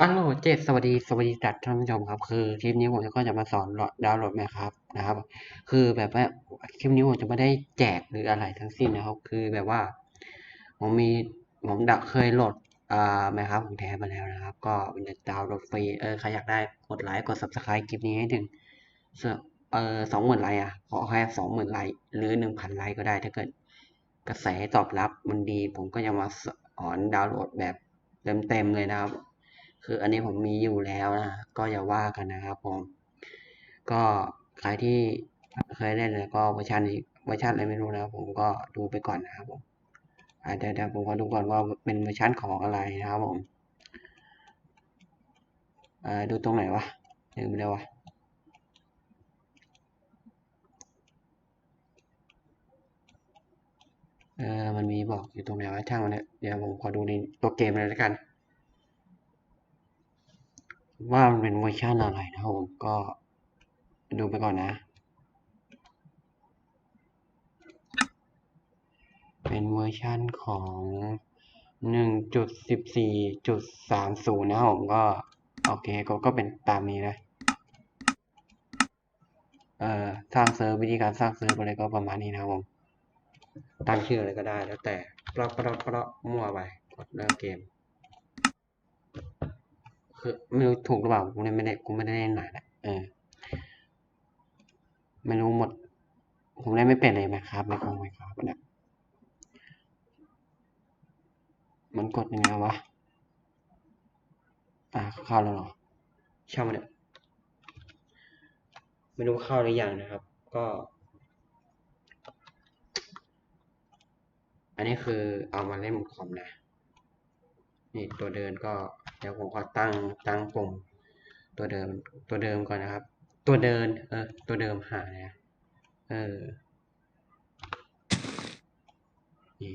อัลโหลเจ็ดสวัสดีสวัสดีจัดท่านผู้ชมครับ คือคลิปนี้ผมก็จะมาสอนดาวน์โหลดไหมครับนะครับ คือแบบว่าคลิปนี้ผมจะไม่ได้แจกหรืออะไรทั้งสิ้นนะครับ คือแบบว่า ผมมีผมดักเคยโหลดอ่าไหมครับของแท้มาแล้วนะครับ ก็มันจะดาวน์โหลดฟรีเออใครอยากได้กดไลค์กด subscribe คลิปนี้ให้ถึงเออสองหมื่นไลค์อะขอแค่สองหมื่นไลค์หรือหนึ่งพันไลค์ก็ได้ถ้าเกิด กระแสตอบรับมันดี ผมก็จะมาสอนดาวน์โหลดแบบเต็มๆเลยนะครับ คืออันนี้ผมมีอยู่แล้วนะก็อย่าว่ากันนะครับผม ก็ใครที่เคยเล่นแล้วก็เวอร์ชันนี้เวอร์ชันอะไรไม่รู้นะผมก็ดูไปก่อนนะครับผมอาเดี๋ยวเดี๋ยวผมขอดูก่อนว่าเป็นเวอร์ชันของอะไรนะครับผมดูตรงไหนวะลืมไปแล้ววะเออมันมีบอกอยู่ตรงไหนวะช่างมันเนี่ยเดี๋ยวผมขอดูในตัวเกมเลยแล้วกัน ว่ามันเป็นเวอร์ชันอะไรนะครับผมก็ดูไปก่อนนะ เป็นเวอร์ชันของหนึ่งจุดสิบสี่จุดสามศูนย์นะครับผมก็ โอเคก็ก็เป็นตามนี้นะเอ่อสร้างเซิร์ฟวิธีการสร้างเซิร์ฟอะไรก็ประมาณนี้นะครับผมตั้งชื่ออะไรก็ได้แล้วแต่เพราะเพราะเพราะมั่วไปกดเริ่มเกม คือไม่รู้ถูกหรือเปล่ากูไม่ได้กูไม่ได้เล่นหนาแหละเออไม่รู้หมด ผมเล่นไม่เป็นเลยไหมครับไม่คงไม่ครับเนี่ยมันกดยังไงวะอ่าเข้าแล้วเหรอช่างมันเนี่ยไม่รู้เข้าหรือยังนะครับ ก็ อันนี้คือเอามาเล่นบนคอมนะนี่ตัวเดินก็ ดี๋ยวผมขอตั้งตั้งปุ่มตัวเดิมตัวเดิมก่อนนะครับ ตัวเดินเออตัวเดิมหาเนี่ยเออนี่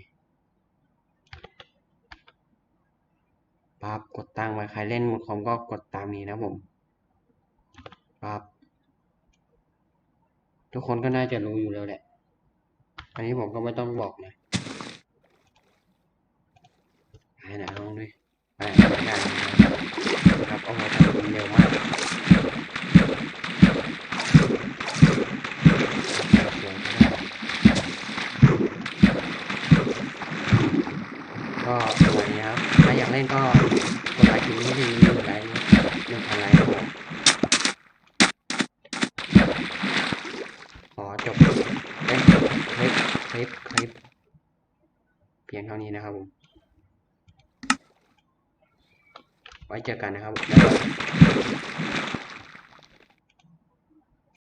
ปั๊บกดตั้งไว้ใครเล่นบนคอมก็กดตามนี้นะผมปั๊บทุกคนก็น่าจะรู้อยู่แล้วแหละ อันนี้ผมก็ไม่ต้องบอกนะไปไหนลองด้วยไปไหนไม่ได้นะครับโอ้โหทำเร็วมาก ก็ประมาณนี้ครับ ถ้าอยากเล่นก็กดไลค์คลิปนี้ดีหนึ่งไลค์หนึ่งพันไลค์ครับผมขอจบเล่นคลิปคลิปคลิปเพียงเท่านี้นะครับผม ไว้เจอกันนะครับ